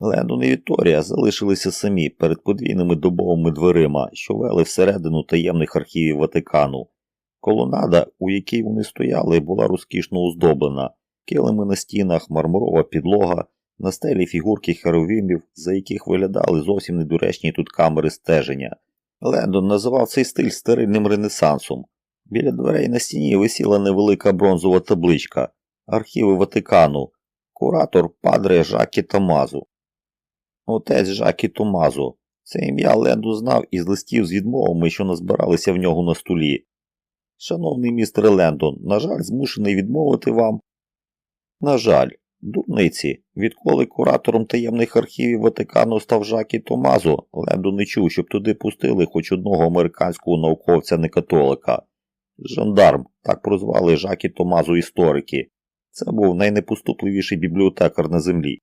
Лендон і Вікторія залишилися самі перед подвійними дубовими дверима, що вели всередину таємних архівів Ватикану. Колонада, у якій вони стояли, була розкішно оздоблена, килими на стінах, мармурова підлога, на стелі фігурки херовімів, за яких виглядали зовсім недоречні тут камери стеження. Лендон називав цей стиль стерильним ренесансом. Біля дверей на стіні висіла невелика бронзова табличка Архіви Ватикану, куратор Падре Жакі Томазу. Отець Жакі Томазо. Це ім'я Ленду знав із листів з відмовами, що назбиралися в нього на столі. Шановний містер Лендон, на жаль, змушений відмовити вам. На жаль, дурниці, відколи куратором таємних архівів Ватикану став Жакі Томазо, Лендон не чув, щоб туди пустили хоч одного американського науковця-некатолика. Жандарм, так прозвали Жакі Томазо історики. Це був найнепоступливіший бібліотекар на землі.